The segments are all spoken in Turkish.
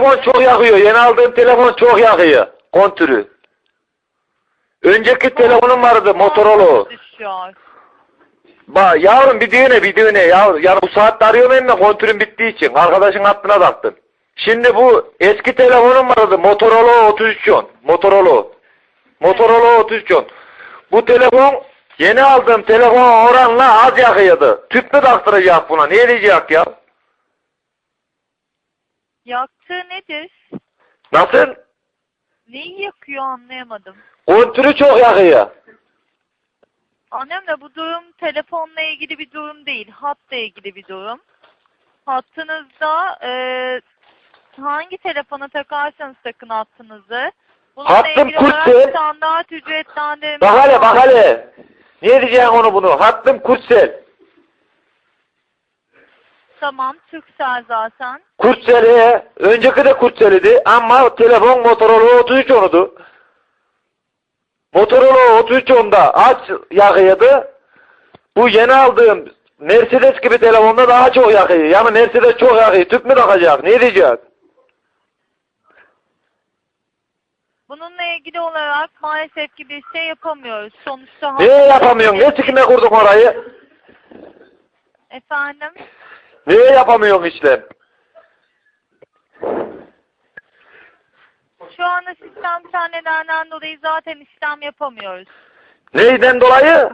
telefon çok yakıyor. Yeni aldığım telefon çok yakıyor. Kontürü. Önceki telefonum vardı Motorola. Düşüyor. Bak yavrum bir düğüne bir düğüne yavrum. Yani bu saatte arıyorum hem de kontürüm bittiği için. Arkadaşın hattına taktım. Şimdi bu eski telefonum vardı Motorola 3310. Motorola. Motorola 3310. Bu telefon yeni aldığım telefon oranla az yakıyordu. Tüp mü taktıracak buna? Ne diyecek ya? Yaktığı nedir? Nasıl? Neyi yakıyor anlayamadım. Kontürü çok yakıyor. Annem de bu durum telefonla ilgili bir durum değil. Hatla ilgili bir durum. Hattınızda e, hangi telefona takarsanız takın hattınızı. Bununla Hattım ilgili olarak Kurt'te. standart ücretlendirme Bak hele bak hele. Ne diyeceksin onu bunu? Hattım Kurtsel. Tamam Türksel zaten. Kurtsel'e, önceki de Kurtsel'idi ama telefon Motorola 33 onudu. Motorola 33 onda aç yakıyordu. Bu yeni aldığım Mercedes gibi telefonda daha çok yakıyor. Yani Mercedes çok yakıyor. Tüp mü takacak? Ne diyecek? Bununla ilgili olarak maalesef ki bir şey yapamıyoruz. Sonuçta Ne yapamıyorsun? Ne sikime kurdun orayı? Efendim? Ne yapamıyorsun işte? Şu anda sistemsel nedenlerden dolayı zaten işlem yapamıyoruz. Neyden dolayı?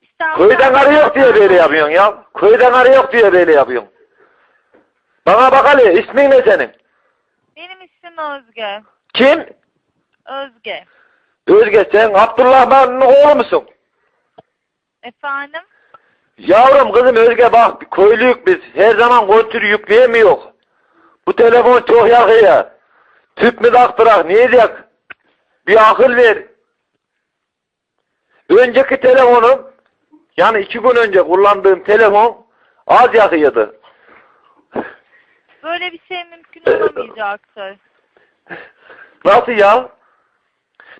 Sistemsel Köyden arı yok diye böyle yapıyorsun ya. Köyden arı yok diye böyle yapıyorsun. Bana bak Ali, ismin ne senin? Benim ismim Özge. Kim? Özge. Özge sen Abdullah'ın oğlu musun? Efendim? Yavrum kızım Özge bak köylüyük biz. Her zaman kontür yükleyemiyor. Bu telefon çok yakıyor. Tüp mü taktırak ne diyecek? Bir akıl ver. Önceki telefonum yani iki gün önce kullandığım telefon az yakıyordu. Böyle bir şey mümkün olamayacaktır. Nasıl ya?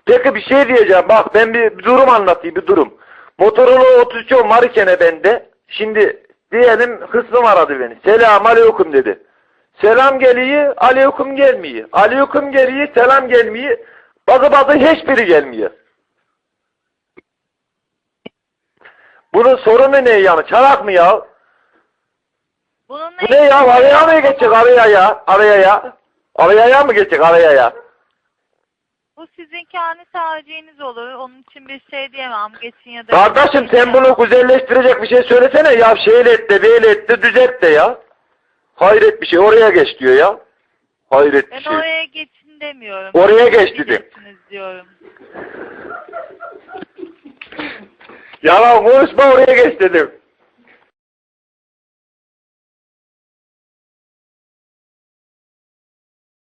Peki bir şey diyeceğim. Bak ben bir, bir durum anlatayım bir durum. Motorola 33 var iken bende. Şimdi diyelim kısmım aradı beni. Selam aleyküm dedi. Selam geliyor, aleyküm gelmiyor. Aleyküm geliyor, selam gelmiyor. Bazı bazı hiçbiri gelmiyor. Bunun sorunu ne yani? Çalak mı ya? Bununla Bu ne ya? Araya mı geçecek araya ya? Araya ya? Araya ya mı geçecek araya ya? Bu sizin kendi tercihiniz olur. Onun için bir şey diyemem. Geçin ya da... Kardeşim sen bunu güzelleştirecek bir şey söylesene ya şeyle et de böyle et de düzelt de ya. Hayret bir şey oraya geç diyor ya. Hayret bir Ben şey. oraya geçin demiyorum. Oraya geç dedim. Diyorum. Yalan konuşma oraya geç dedim.